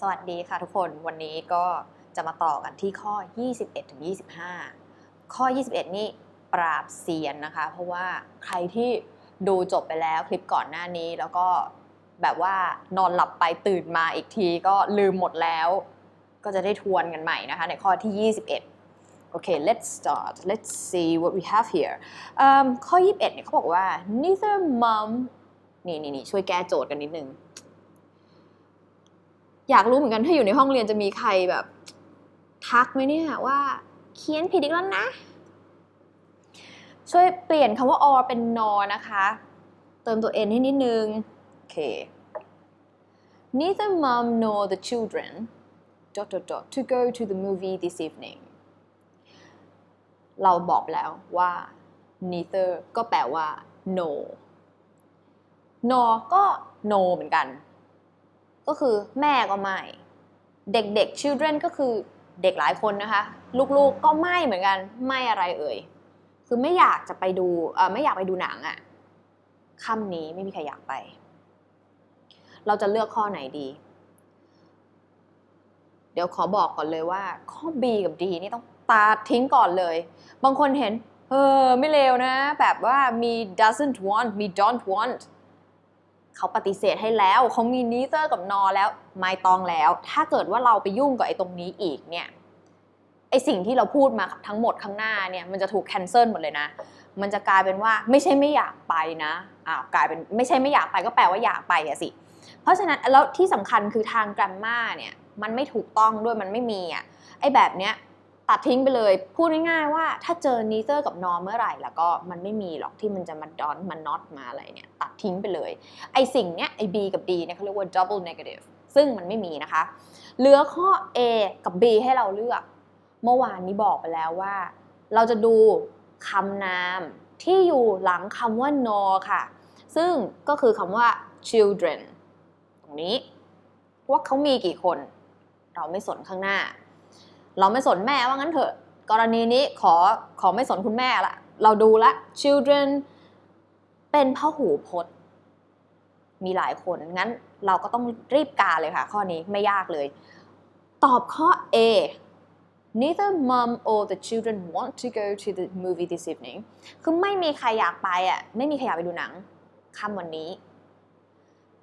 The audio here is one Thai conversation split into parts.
สวัสดีค่ะทุกคนวันนี้ก็จะมาต่อกันที่ข้อ 21ถึง25 ข้อ 21 นี่ปราบเซียนนะคะ เพราะว่าใครที่ดูจบไปแล้วคลิปก่อนหน้านี้แล้วก็แบบว่านอนหลับไปตื่นมาอีกทีก็ลืมหมดแล้ว ก็จะได้ทวนกันใหม่นะคะ ในข้อที่ 21โอเค let's start let's see what we have here เอิ่มข้อ 21 เนี่ยเขาบอกว่า neither mom นี่นี่นี่ช่วยแก้โจทย์กันนิดนึง อยากรู้เหมือนกันถ้าอยู่ในห้องเรียนจะมีใครแบบ ทักไหมเนี่ยว่า เขียนผิดอีกแล้วนะ ช่วยเปลี่ยนคำว่า or เป็น nor นะคะ เติมตัว n ให้นิดนึง โอเค neither mom nor the children dot dot dot to go to the movie this evening เราบอกแล้วว่า neither ก็แปลว่า no nor ก็ no เหมือนกัน ก็คือแม่ก็ไม่ เด็กๆ children ก็คือเด็กหลายคนนะคะ ลูกๆก็ไม่เหมือนกันไม่อะไรเอ่ย คือไม่อยากจะไปดูเออไม่อยากไปดูหนังอะค่ำนี้ไม่มีใครอยากไป เราจะเลือกข้อไหนดี เดี๋ยวขอบอกก่อนเลยว่า ข้อ B กับ D นี่ต้องตัดทิ้งก่อนเลย บางคนเห็น เออ ไม่เลวนะ แบบว่ามี doesn't want มี don't want เขาปฏิเสธให้แล้วเขามี neither กับ nor แล้วไม่ต้องแล้ว ถ้าเกิดว่าเราไปยุ่งกับไอ้ตรงนี้อีกเนี่ยไอ้สิ่งที่เราพูดมาทั้งหมดข้างหน้าเนี่ยมันจะถูก cancel หมดเลยนะ มันจะกลายเป็นว่าไม่ใช่ไม่อยากไปนะอ้าวกลายเป็นไม่ใช่ไม่อยากไปก็แปลว่าอยากไปอะสิ เพราะฉะนั้นแล้วที่สำคัญคือทาง grammar เนี่ยมันไม่ถูกต้องด้วยมันไม่มีอะไอ้แบบเนี้ย ตัดทิ้งไปเลย พูดง่ายๆว่าถ้าเจอ neither กับ nor เมื่อไหร่ แล้วก็มันไม่มีหรอกที่มันจะมา don't มา not มาอะไรเนี่ย ตัดทิ้งไปเลย ไอสิ่งเนี้ยไอ b กับ d เนี่ยเขาเรียกว่า double negative ซึ่งมันไม่มีนะคะ เหลือข้อ a กับ b ให้เราเลือก เมื่อวานนี้บอกไปแล้วว่า เราจะดูคำนามที่อยู่หลังคำว่า no ค่ะ ซึ่งก็คือคำว่า children ตรงนี้ ว่าเขามีกี่คน เราไม่สนข้างหน้า เราไม่สนแม่ว่างั้นเถอะ กรณีนี้ขอขอไม่สนคุณแม่ละเราดูละ children เป็นพหูพจน์ มีหลายคน งั้นเราก็ต้องรีบกาเลยค่ะ ข้อนี้ไม่ยากเลย ตอบข้อ A neither mom or the children want to go to the movie this evening คือไม่มีใครอยากไปอะ ไม่มีใครอยากไปดูหนังค่ำวันนี้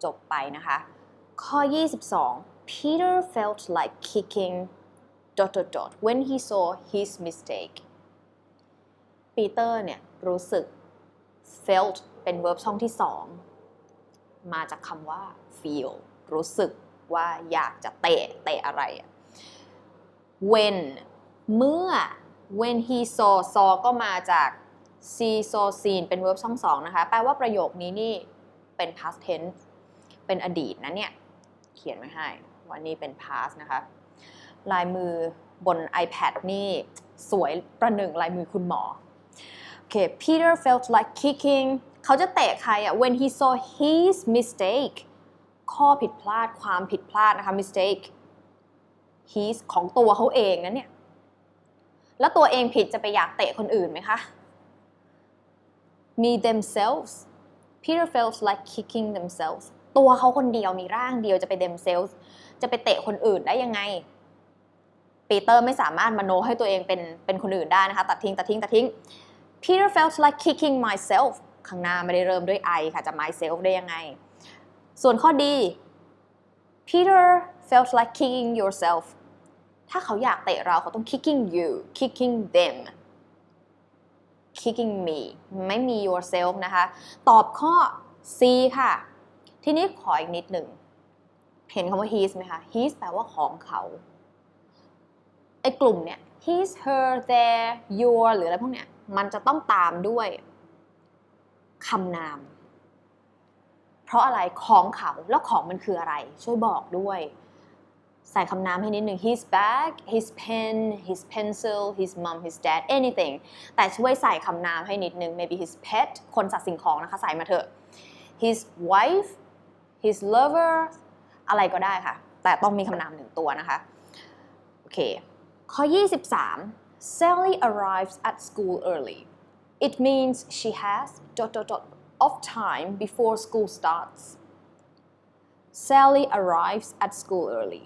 จบไปนะคะ ข้อ 22 Peter felt like kicking dot dot dot when he saw his mistake ปีเตอร์เนี่ยรู้สึก felt เป็น verb ช่องที่สองมาจากคำว่า feel รู้สึกว่าอยากจะเตะเตะอะไรอะ when เมื่อ when he saw saw ก็มาจาก see saw seen เป็น verb ช่องสองนะคะ แปลว่าประโยคนี้นี่เป็น past tense เป็นอดีตนะเนี่ย เขียนไว้ให้ว่านี่เป็น past นะคะ ลายมือบน iPad นี่สวยประหนึ่งลายมือคุณหมอ โอเค Peter felt like kicking เขาจะเตะใครอะ when he saw his mistake ข้อผิดพลาดความผิดพลาดนะคะ mistake his ของตัวเขาเองนะเนี่ย แล้วตัวเองผิดจะไปอยากเตะคนอื่นไหมคะมี themselves Peter felt like kicking themselves ตัวเขาคนเดียวมีร่างเดียวจะไป themselves จะไปเตะคนอื่นได้ยังไง ปีเตอร์ไม่สามารถมโนให้ตัวเองเป็นเป็นคนอื่นได้นะคะ ตัดทิ้งตัดทิ้งตัดทิ้ง Peter felt like kicking myself ข้างหน้าไม่ได้เริ่มด้วย I ค่ะจะ myself ได้ยังไง ส่วนข้อดี Peter felt like kicking yourself ถ้าเขาอยากเตะเราเขาต้อง kicking you kicking them kicking me ไม่มี yourself นะคะ ตอบข้อ C ค่ะ ทีนี้ขออีกนิดหนึ่ง เห็นคำว่า his ไหมคะ his แปลว่าของเขา กลุ่มเนี่ย his her their your หรืออะไรพวกเนี้ยมันจะต้องตามด้วยคำนาม เพราะอะไรของเขาแล้วของมันคืออะไร ช่วยบอกด้วย ใส่คำนามให้นิดหนึ่ง his bag his pen his pencil his mom his dad anything แต่ช่วยใส่คำนามให้นิดหนึ่ง maybe his pet คนสัตว์สิ่งของนะคะ ใส่มาเถอะ his wife his lover อะไรก็ได้ค่ะ แต่ต้องมีคำนามหนึ่งตัวนะคะ โอเค ข้อ 23 Sally arrives at school early it means she has dot dot dot of time before school starts Sally arrives at school early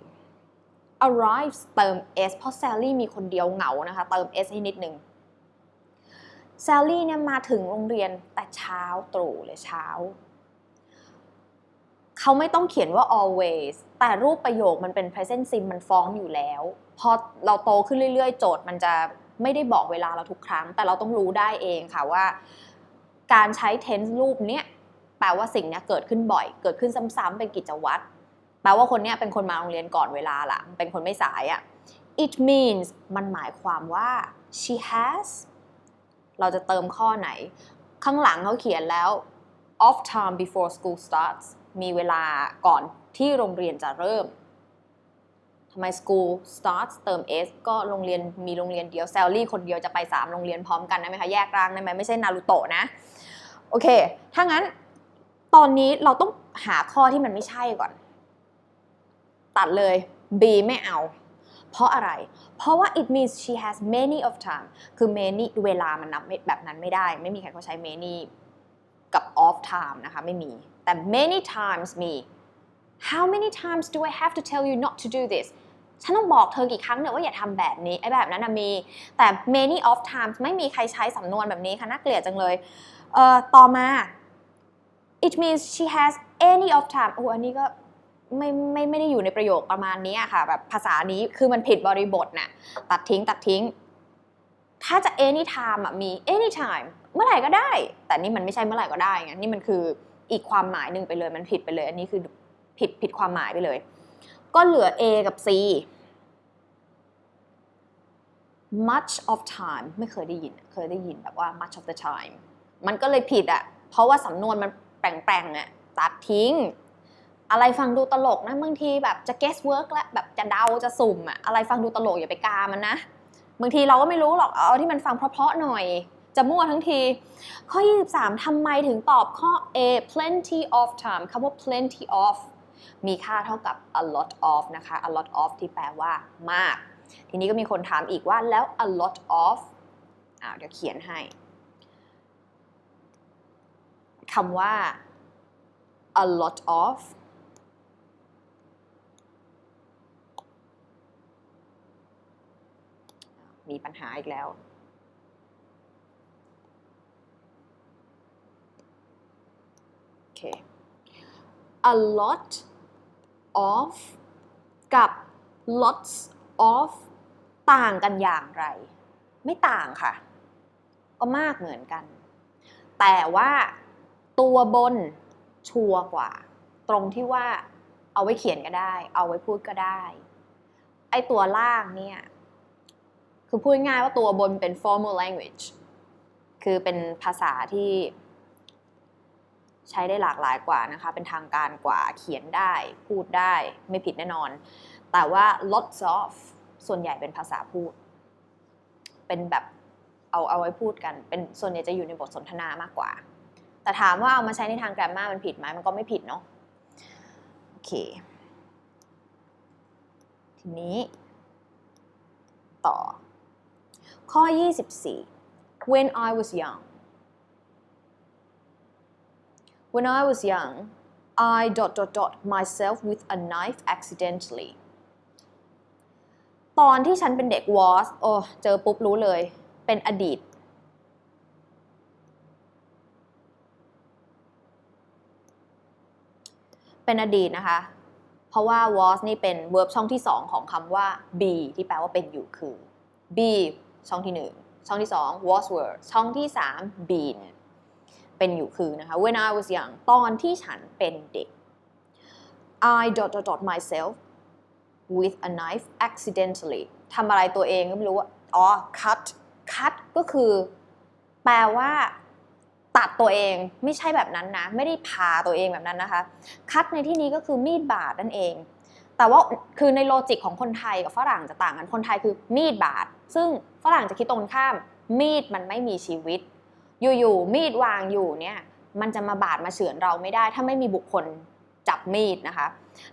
arrives เติม s เพราะ Sally มีคนเดียวเหงานะคะ เติม s ให้นิดนึง Sally เนี่ยมาถึงโรงเรียนแต่เช้าตรู่เลยเช้า เขาไม่ต้องเขียนว่า always แต่รูปประโยคมันเป็น present sim มันฟ้องอยู่แล้ว พอเราโตขึ้นเรื่อย ๆ โจทย์มันจะไม่ได้บอกเวลาเราทุกครั้ง แต่เราต้องรู้ได้เองค่ะว่า การใช้ tense รูปเนี้ยแปลว่าสิ่งเนี้ยเกิดขึ้นบ่อย เกิดขึ้นซ้ำๆเป็นกิจวัตรแปลว่าคนเนี้ยเป็นคนมาโรงเรียนก่อนเวลาละเป็นคนไม่สายอะ่ะ it means มันหมายความว่า she has เราจะเติมข้อไหน ข้างหลังเขาเขียนแล้ว off time before school starts มีเวลาก่อนที่โรงเรียนจะเริ่มทำไม school starts เติม s ก็โรงเรียนมีโรงเรียนเดียว Sally คนเดียวจะไป 3 โรงเรียนพร้อมกันได้ไหมคะ แยกร่างได้ไหมไม่ใช่นารูโตะนะ โอเค ถ้างั้นตอนนี้เราต้องหาข้อที่มันไม่ใช่ก่อน ตัดเลย B ไม่เอา เพราะอะไร เพราะว่า it means she has many of time คือ many เวลามันนับแบบนั้นไม่ได้ ไม่มีใครเขาใช้ many time นะคะไม่มี แต่ many times มี how many times do I have to tell you not to do this ฉันต้องบอกเธอกี่ครั้งเนี่ยว่าอย่าทำแบบนี้ไอ้แบบนั้นนะมี แต่ many of times ไม่มีใครใช้สำนวนแบบนี้ค่ะน่าเกลียดจังเลยเอ่อต่อมา it means she has any of time โอ้อันนี้ก็ไม่ไม่ไม่ได้อยู่ในประโยคประมาณนี้อะค่ะแบบภาษานี้คือมันผิดบริบทน่ะตัดทิ้งตัดทิ้ง ถ้าจะ any time อะมี any time เมื่อไหร่ก็ได้ แต่นี่มันไม่ใช่เมื่อไหร่ก็ได้ไงนี่มันคืออีกความหมายหนึ่งไปเลยมันผิดไปเลย อันนี้คือผิดผิดความหมายไปเลย ก็เหลือ A กับ C much of time ไม่เคยได้ยิน เคยได้ยินแบบว่า much of the time มันก็เลยผิดอะเพราะว่าสำนวนมันแปลงๆอะตัดทิ้ง อะไรฟังดูตลกนะ บางทีแบบจะ guess work แล้วแบบจะเดาจะสุ่มอะ อะไรฟังดูตลกอย่าไปกามันนะ บางทีเราก็ไม่รู้หรอกเอาที่มันฟังเพราะๆหน่อย จะมั่วทั้งที ข้อ 23ทำไมถึงตอบข้อ A plenty of time คำว่า plenty of มีค่าเท่ากับ a lot of นะคะ a lot of ที่แปลว่ามาก ทีนี้ก็มีคนถามอีกว่าแล้ว a lot of อ้าวเดี๋ยวเขียนให้คำว่า a lot of มีปัญหาอีกแล้ว โอเค a lot of กับ lots of ต่างกันอย่างไร ไม่ต่างค่ะ ก็มากเหมือนกัน แต่ว่าตัวบนชัวร์กว่า ตรงที่ว่าเอาไว้เขียนก็ได้ เอาไว้พูดก็ได้ ไอตัวล่างเนี่ย คือพูดง่ายว่าตัวบนเป็น formal language คือเป็นภาษาที่ใช้ได้หลากหลายกว่านะคะ เป็นทางการกว่าเขียนได้ พูดได้ไม่ผิดแน่นอน แต่ว่า lots of ส่วนใหญ่เป็นภาษาพูด เป็นแบบเอาเอาไว้พูดกัน เป็นส่วนใหญ่จะอยู่ในบทสนทนามากกว่า แต่ถามว่าเอามาใช้ในทาง grammar มันผิดไหมมันก็ไม่ผิดเนาะโอเค ทีนี้ ต่อ ข้อ 24 when I was young when I was young I dot dot dot myself with a knife accidentally ตอนที่ฉันเป็นเด็ก was โอ้เจอปุ๊บรู้เลย เป็นอดีต เป็นอดีตนะคะ เพราะว่า was นี่เป็น verb ช่องที่ 2 ของคำว่า be ที่แปลว่าเป็นอยู่คือ be ช่องที่ 1 ช่องที่ 2 was were ช่องที่ 3 been เป็นอยู่คือนะคะ when I was young ตอนที่ฉันเป็นเด็ก I dot dot dot myself with a knife accidentally ทำอะไรตัวเองก็ไม่รู้ว่าอ๋อ cut cut ก็คือ แปลว่า ตัดตัวเองไม่ใช่แบบนั้นนะ ไม่ได้พาตัวเองแบบนั้นนะคะคัดในที่นี้ก็คือมีดบาดนั่นเอง แต่ว่าคือในโลจิกของคนไทยกับฝรั่งจะต่างกันคนไทยคือมีดบาดซึ่งฝรั่งจะคิดตรงข้าม มีดมันไม่มีชีวิต อยู่ๆมีดวางอยู่เนี่ยมันจะมาบาดมาเฉือนเราไม่ได้ ถ้าไม่มีบุคคลจับมีดนะคะ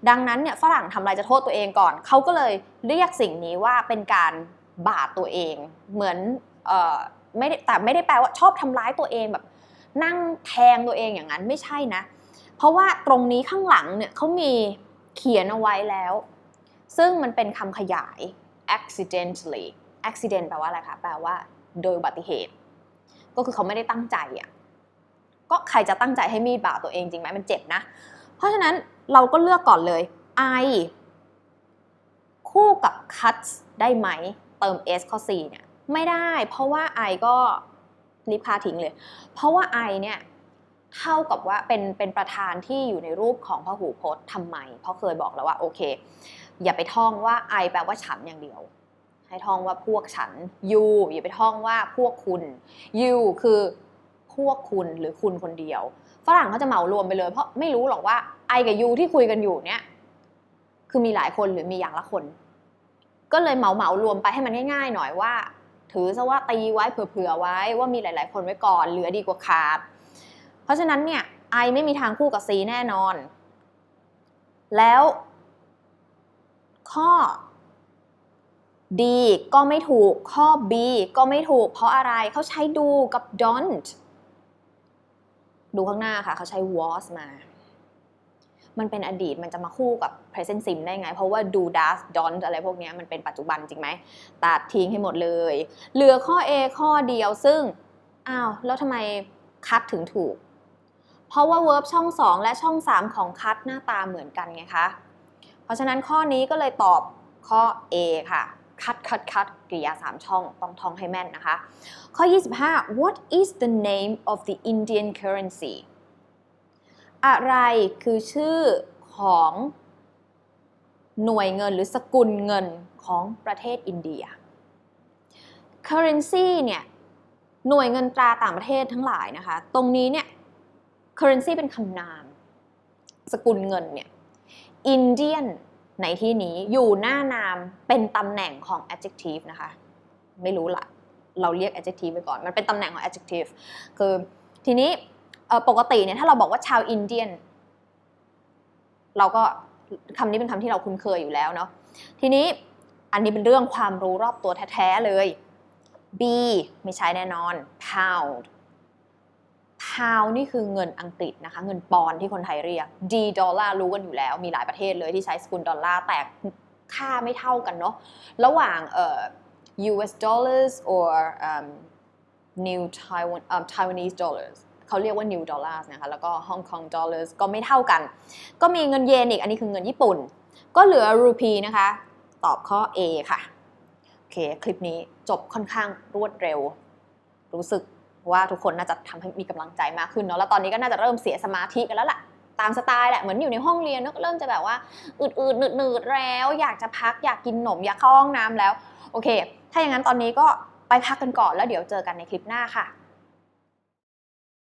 ดังนั้นเนี่ยฝรั่งทำอะไรจะโทษตัวเองก่อน เขาก็เลยเรียกสิ่งนี้ว่าเป็นการบาดตัวเอง เหมือนเออไม่แต่ไม่ได้แปลว่าชอบทำร้ายตัวเองแบบ นั่งแทงตัวเองอย่างนั้นไม่ใช่นะ เพราะว่าตรงนี้ข้างหลังเนี่ยเขามี เขียนเอาไว้แล้ว ซึ่งมันเป็นคำขยาย accidentally accident แปลว่าอะไรคะ แปลว่า โดยอุบัติเหตุ ก็คือเขาไม่ได้ตั้งใจอะ ก็ใครจะตั้งใจให้มีดบาดตัวเองจริงไหมมันเจ็บนะ เพราะฉะนั้นเราก็เลือกก่อนเลย I คู่กับ cuts ได้ไหม เติม s ข้อ c เนี่ย ไม่ได้ เพราะว่า I ก็รีบคาทิ้งเลย เพราะว่า I เนี่ย เท่ากับว่าเป็นเป็นประธานที่อยู่ในรูปของพหูพจน์ทำไม เพราะเคยบอกแล้วว่าโอเค อย่าไปท่องว่า I แปลว่าฉันอย่างเดียว ให้ท่องว่าพวกฉัน you อย่าไปท่องว่าพวกคุณ you คือพวกคุณหรือคุณคนเดียว ฝรั่งเขาจะเหมารวมไปเลย เพราะไม่รู้หรอกว่า I กับ you ที่คุยกันอยู่เนี่ยคือมีหลายคนหรือมีอย่างละคน ก็เลยเหมาเหมารวมไปให้มันง่ายๆ หน่อยว่า ถือซะว่าตีไว้เผื่อๆไว้ว่ามีหลาย ๆ คนไว้ก่อนเหลือดีกว่าขาด ราะฉะนั้นเนี่ย I ไม่มีทางคู่กับ C แน่นอน แล้ว ข้อ D ก็ไม่ถูกข้อ B ก็ไม่ถูก เพราะอะไรเขาใช้ดูกับ don't ดูข้างหน้าค่ะเขาใช้ was มา มันเป็นอดีตมันจะมาคู่กับ present sim ได้ไง เพราะว่า do does don't อะไรพวกนี้มันเป็นปัจจุบันจริงไหมตัดทิ้งให้หมดเลย เหลือข้อ A ข้อเดียวซึ่ง อ้าว แล้วทำไมคัดถึงถูก เพราะว่า verb ช่อง 2 และช่อง 3 ของคัดหน้าตาเหมือนกันไงคะ เพราะฉะนั้นข้อนี้ก็เลยตอบข้อ A ค่ะคัดคัดคัดกริยา 3 ช่องต้องท่องให้แม่นนะคะ ข้อ 25 What is the name of the Indian currency อะไรคือชื่อของหน่วยเงินหรือสกุลเงินของประเทศอินเดีย currency เนี่ย หน่วยเงินตราต่างประเทศทั้งหลายนะคะ ตรงนี้เนี่ย currency เป็นคำนาม สกุลเงินเนี่ย Indian ในที่นี้อยู่หน้านามเป็นตำแหน่งของ adjective นะคะ ไม่รู้ละเราเรียก adjective ไปก่อน มันเป็นตำแหน่งของ adjective คือทีนี้ปกติเนี่ยถ้าเราบอกว่าชาวอินเดียน เราก็คำนี้เป็นคำที่เราคุ้นเคยอยู่แล้วเนาะทีนี้อันนี้เป็นเรื่องความรู้รอบตัวแท้ ๆ เลย B ไม่ใช่แน่นอน pound pound นี่คือเงินอังกฤษนะคะ เงินปอนที่คนไทยเรียก D ดอลลาร์รู้กันอยู่แล้ว มีหลายประเทศเลยที่ใช้สกุลดอลลาร์แต่ค่าไม่เท่ากันเนาะระหว่างเอ่อ US dollars or um, New Taiwan um, Taiwanese dollars เขาเรียกว่า New dollars นะคะ แล้วก็ Hong Kong dollars ก็ไม่เท่ากัน ก็มีเงินเยนอีก อันนี้คือเงินญี่ปุ่น ก็เหลือรูปีนะคะ ตอบข้อ A ค่ะ โอเค คลิปนี้จบค่อนข้างรวดเร็ว รู้สึก ว่าทุกคนน่าจะทำให้มีกำลังใจมากขึ้นเนาะแล้วตอนนี้ก็น่าจะเริ่มเสียสมาธิกันแล้วล่ะตามสไตล์แหละเหมือนอยู่ในห้องเรียนก็เริ่มจะแบบว่าอืดๆหนืดๆแล้ว อยากจะพักอยากกินขนมอยากเข้าห้องน้ำแล้วโอเค ถ้าอย่างนั้นตอนนี้ก็ไปพักกันก่อนแล้วเดี๋ยวเจอกันในคลิปหน้าค่ะ